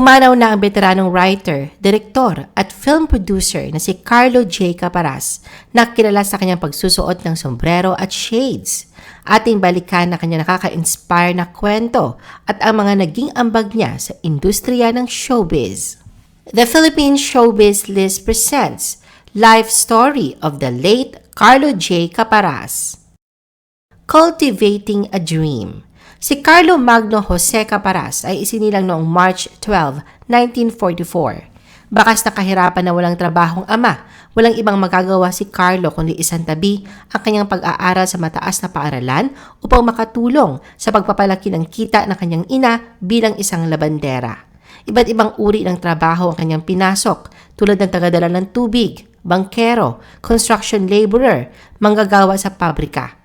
Pumanaw na ang veteranong writer, direktor at film producer na si Carlo J. Caparas na kilala sa kanyang pagsusuot ng sombrero at shades. Ating balikan na kanya nakaka-inspire na kwento at ang mga naging ambag niya sa industriya ng showbiz. The Philippine Showbiz List presents Life Story of the late Carlo J. Caparas. Cultivating a Dream Si Carlo Magno Jose Caparas ay isinilang noong March 12, 1944. Bakas na kahirapan na walang trabahong ama, walang ibang magagawa si Carlo kundi isang tabi ang kanyang pag-aaral sa mataas na paaralan upang makatulong sa pagpapalaki ng kita ng kanyang ina bilang isang labandera. Iba't ibang uri ng trabaho ang kanyang pinasok tulad ng tagadala ng tubig, bangkero, construction laborer, manggagawa sa pabrika.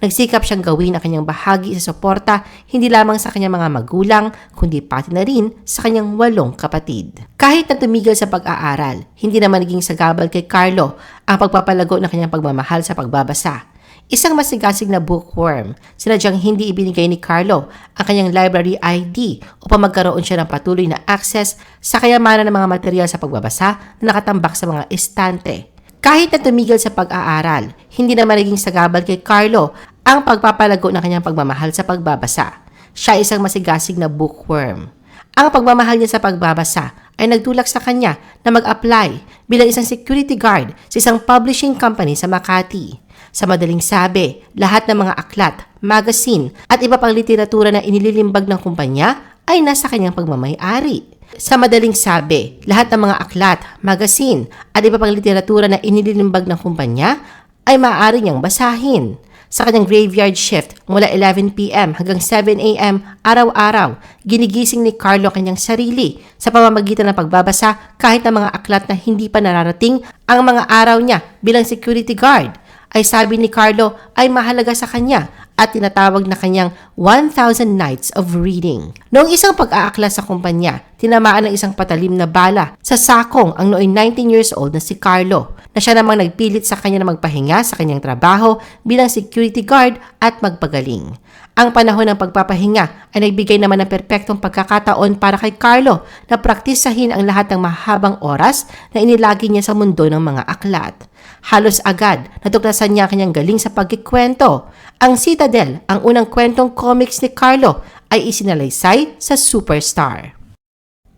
Nagsikap siyang gawin ang kanyang bahagi sa suporta hindi lamang sa kanyang mga magulang, kundi pati na rin sa kanyang walong kapatid. Kahit na tumigil sa pag-aaral, hindi naman naging sagabal kay Carlo ang pagpapalago ng kanyang pagmamahal sa pagbabasa. Isang masigasig na bookworm, sinadyang hindi ibinigay ni Carlo ang kanyang library ID upang magkaroon siya ng patuloy na access sa kayamanan ng mga material sa pagbabasa na nakatambak sa mga estante. Kahit na tumigil sa pag-aaral, hindi naman naging sagabal kay Carlo ang pagpapalago ng kanyang pagmamahal sa pagbabasa. Siya ay isang masigasig na bookworm. Ang pagmamahal niya sa pagbabasa ay nagtulak sa kanya na mag-apply bilang isang security guard sa isang publishing company sa Makati. Sa madaling sabi, lahat ng mga aklat, magazine at iba pang literatura na inililimbag ng kumpanya ay nasa kanyang pagmamayari. Sa madaling sabi, lahat ng mga aklat, magazine at iba pang literatura na inililimbag ng kumpanya ay maaari niyang basahin. Sa kanyang graveyard shift mula 11pm hanggang 7am araw-araw, ginigising ni Carlo kanyang sarili sa pamamagitan ng pagbabasa kahit ng mga aklat na hindi pa nararating ang mga araw niya bilang security guard. Ay sabi ni Carlo ay mahalaga sa kanya at tinatawag na kanyang 1,000 Nights of Reading. Noong isang pag-aakla sa kumpanya, tinamaan ng isang patalim na bala sa sakong ang noong 19 years old na si Carlo na siya namang nagpilit sa kanya na magpahinga sa kanyang trabaho bilang security guard at magpagaling. Ang panahon ng pagpapahinga ay nagbigay naman ng perpektong pagkakataon para kay Carlo na praktisahin ang lahat ng mahabang oras na inilagi niya sa mundo ng mga aklat. Halos agad, natuklasan niya kanyang galing sa pagkikwento. Ang Citadel, ang unang kwentong comics ni Carlo, ay isinalaysay sa Superstar.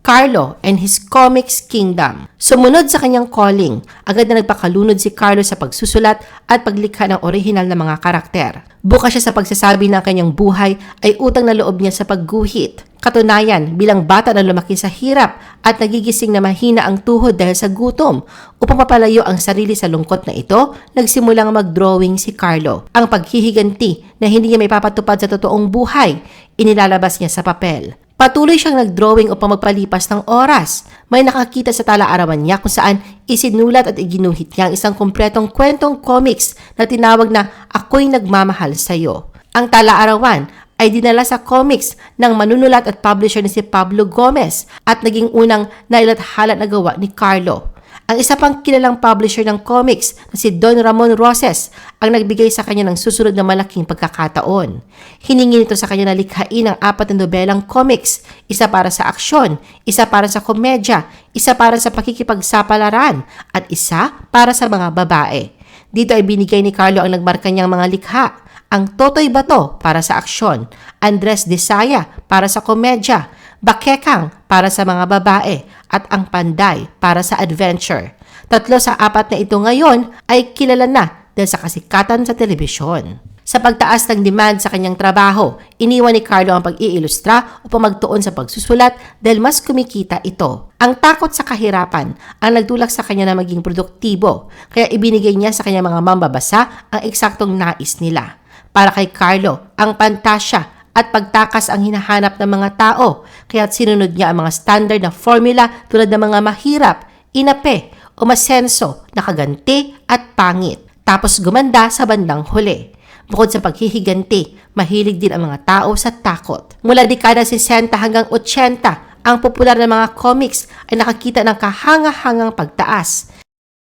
Carlo and his Comics Kingdom. Sumunod sa kanyang calling, agad na nagpakalunod si Carlo sa pagsusulat at paglikha ng orihinal na mga karakter. Bukas siya sa pagsasabi ng kanyang buhay ay utang na loob niya sa pagguhit. Katunayan, bilang bata na lumaki sa hirap at nagigising na mahina ang tuhod dahil sa gutom, upang mapalayo ang sarili sa lungkot na ito, nagsimulang mag-drawing si Carlo. Ang paghihiganti na hindi niya may papatupad sa totoong buhay, inilalabas niya sa papel. Patuloy siyang nag-drawing upang magpalipas ng oras. May nakakita sa tala-arawan niya kung saan isinulat at iginuhit niya ang isang kompletong kwentong comics na tinawag na Ako'y Nagmamahal Sa'yo. Ang tala-arawan ay dinala sa comics ng manunulat at publisher ni si Pablo Gomez at naging unang nailathala na gawa ni Carlo. Ang isa pang kilalang publisher ng comics na si Don Ramon Roses ang nagbigay sa kanya ng susunod na malaking pagkakataon. Hiningi nito sa kanya na likhain ang apat na nobelang comics, isa para sa aksyon, isa para sa komedya, isa para sa pakikipagsapalaran, at isa para sa mga babae. Dito ay binigay ni Carlo ang nagmarka niyang mga likha, ang Totoy Bato para sa aksyon, Andres Desaya para sa komedya, Bakekang para sa mga babae at ang Panday para sa adventure. Tatlo sa apat na ito ngayon ay kilala na dahil sa kasikatan sa telebisyon. Sa pagtaas ng demand sa kanyang trabaho, iniwan ni Carlo ang pag-iilustra upang magtuon sa pagsusulat dahil mas kumikita ito. Ang takot sa kahirapan ang nagtulak sa kanya na maging produktibo, kaya ibinigay niya sa kanyang mga mambabasa ang eksaktong nais nila. Para kay Carlo, ang pantasya at pagtakas ang hinahanap ng mga tao, kaya't sinunod niya ang mga standard na formula tulad ng mga mahirap, inape, o masenso, nakaganti at pangit. Tapos gumanda sa bandang huli. Bukod sa paghihiganti, mahilig din ang mga tao sa takot. Mula dekada 60 hanggang 80, ang popular na mga comics ay nakakita ng kahanga-hangang pagtaas.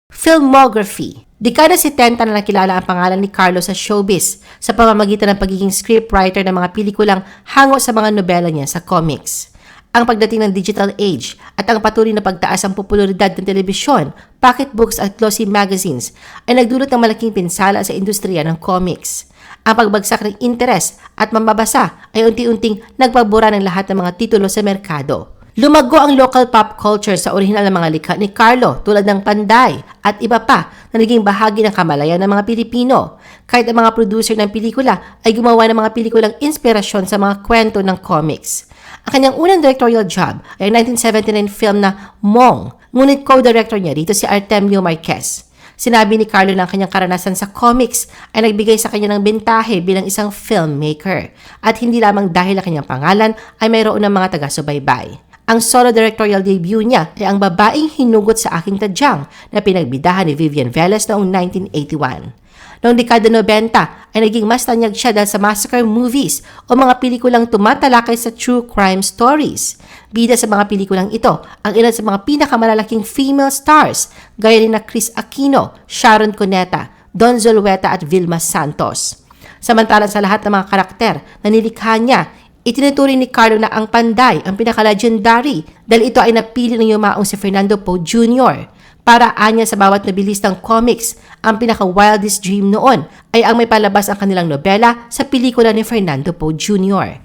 Filmography Dekada 70 na nakilala ang pangalan ni Carlos sa showbiz sa pamamagitan ng pagiging scriptwriter ng mga pelikulang hango sa mga nobela niya sa comics. ang pagdating ng digital age at ang patuloy na pagtaas ng popularidad ng telebisyon, pocketbooks at glossy magazines ay nagdulot ng malaking pinsala sa industriya ng comics. Ang pagbagsak ng interes at mambabasa ay unti-unting nagpabura ng lahat ng mga titulo sa merkado. Lumago ang local pop culture sa orihinal na mga likha ni Carlo tulad ng Panday at iba pa na naging bahagi ng kamalayan ng mga Pilipino. Kahit ang mga producer ng pelikula ay gumawa ng mga pelikulang inspirasyon sa mga kwento ng comics. Ang kanyang unang directorial job ay ang 1979 film na Mong, ngunit co-director niya dito si Artemio Marquez. Sinabi ni Carlo na ang kanyang karanasan sa comics ay nagbigay sa kanya ng bentahe bilang isang filmmaker at hindi lamang dahil ang kanyang pangalan ay mayroon ng mga taga-subaybay. Ang solo directorial debut niya ay ang babaeng hinugot sa aking tadyang na pinagbidahan ni Vivian Velez noong 1981. Noong dekada 90 ay naging mas tanyag siya dahil sa massacre movies o mga pelikulang tumatalakay sa true crime stories. Bida sa mga pelikulang ito ang ilan sa mga pinakamalalaking female stars gaya ni na Chris Aquino, Sharon Cuneta, Don Zulueta at Vilma Santos. Samantalang sa lahat ng mga karakter na nilikha niya, Itinuturing ni Carlo na ang Panday ang pinaka-legendary dahil ito ay napili ng yumaong si Fernando Poe Jr. Para anya sa bawat nabilis ng comics, ang pinaka-wildest dream noon ay ang may palabas ang kanilang nobela sa pelikula ni Fernando Poe Jr.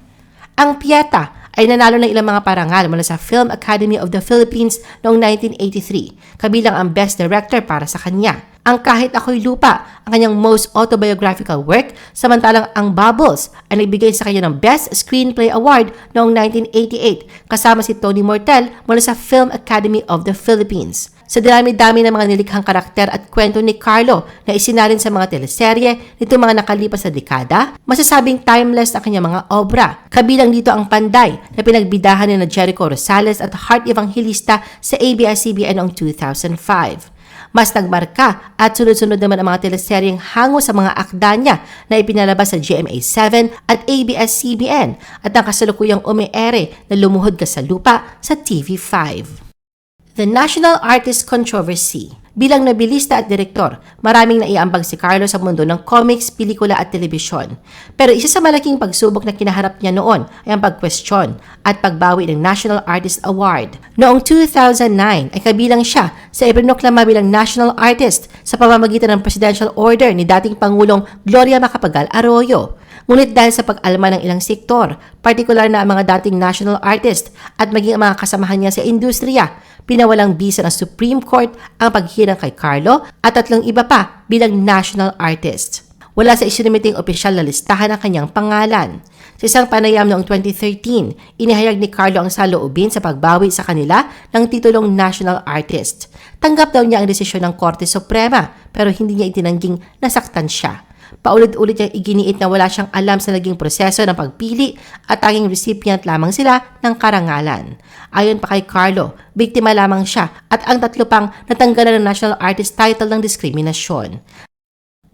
Ang Pieta ay nanalo ng ilang mga parangal mula sa Film Academy of the Philippines noong 1983, kabilang ang Best Director para sa kanya ang Kahit Ako'y Lupa, ang kanyang most autobiographical work, samantalang ang Bubbles ay nagbigay sa kanya ng Best Screenplay Award noong 1988 kasama si Tony Mortel mula sa Film Academy of the Philippines. Sa dami-dami ng mga nilikhang karakter at kwento ni Carlo na isinalin sa mga teleserye nito mga nakalipas na dekada, masasabing timeless ang kanyang mga obra. Kabilang dito ang Panday na pinagbidahan ni na Jericho Rosales at Heart Evangelista sa ABS-CBN noong 2005. Mas nagmarka at sunod-sunod naman ang mga teleseryeng hango sa mga akda niya na ipinalabas sa GMA7 at ABS-CBN at ang kasalukuyang umiere na lumuhod ka sa lupa sa TV5. The National Artist Controversy Bilang nabilista at direktor, maraming naiambag si Carlo sa mundo ng comics, pelikula at telebisyon. Pero isa sa malaking pagsubok na kinaharap niya noon ay ang pagkwestiyon at pagbawi ng National Artist Award. Noong 2009 ay kabilang siya sa ipinoklama bilang National Artist sa pamamagitan ng Presidential Order ni dating Pangulong Gloria Macapagal Arroyo. Ngunit dahil sa pag-alma ng ilang sektor, partikular na ang mga dating national artist at maging ang mga kasamahan niya sa industriya, pinawalang bisa ng Supreme Court ang paghirang kay Carlo at tatlong iba pa bilang national artist. Wala sa isinimiting opisyal na listahan ang kanyang pangalan. Sa isang panayam noong 2013, inihayag ni Carlo ang saloobin sa pagbawi sa kanila ng titulong National Artist. Tanggap daw niya ang desisyon ng Korte Suprema pero hindi niya itinangging nasaktan siya. Paulit-ulit niyang iginiit na wala siyang alam sa naging proseso ng pagpili at tanging recipient lamang sila ng karangalan. Ayon pa kay Carlo, biktima lamang siya at ang tatlo pang natanggalan ng National Artist title ng diskriminasyon.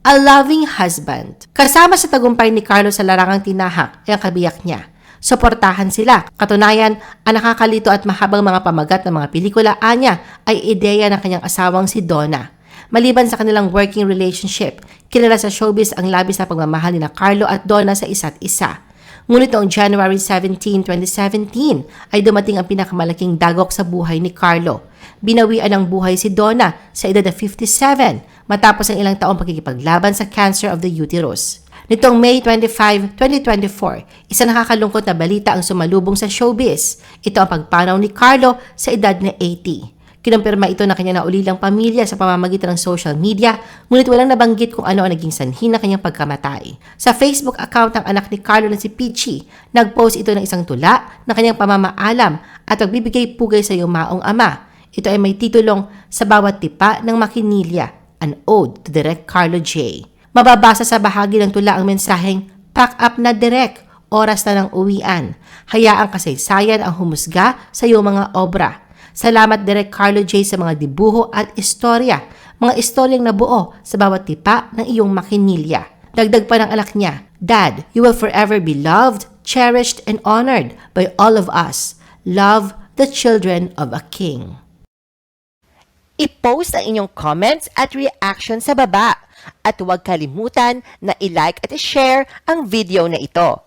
A Loving Husband. Kasama sa tagumpay ni Carlo sa larangang tinahak ay ang kabiyak niya. Suportahan sila. Katunayan, ang nakakalito at mahabang mga pamagat ng mga pelikula anya ay ideya ng kanyang asawang si Donna. Maliban sa kanilang working relationship, kilala sa showbiz ang labis na pagmamahal ni na Carlo at Donna sa isa't isa. Ngunit noong January 17, 2017 ay dumating ang pinakamalaking dagok sa buhay ni Carlo. Binawian ng buhay si Donna sa edad na 57 matapos ang ilang taong pagkikipaglaban sa cancer of the uterus. Nitong May 25, 2024, isa nakakalungkot na balita ang sumalubong sa showbiz. Ito ang pagpanaw ni Carlo sa edad na 80. Kinumpirma ito ng kanyang naulilang pamilya sa pamamagitan ng social media, ngunit walang nabanggit kung ano ang naging sanhi ng kanyang pagkamatay. Sa Facebook account ng anak ni Carlo na si Peachy, nagpost ito ng isang tula ng kanyang pamamaalam at pagbibigay pugay sa yumaong ama. Ito ay may titulong Sa Bawat Tipa ng Makinilya, an ode to Direk Carlo J. Mababasa sa bahagi ng tula ang mensaheng, Pack up na direk, oras na ng uwian. Hayaang kasaysayan ang humusga sa iyong mga obra. Salamat Direk Carlo J sa mga dibuho at istorya, mga istoryang nabuo sa bawat tipa ng iyong makinilya. Dagdag pa ng anak niya, Dad, you will forever be loved, cherished, and honored by all of us. Love the children of a king. I-post ang inyong comments at reaction sa baba. At huwag kalimutan na i-like at i-share ang video na ito.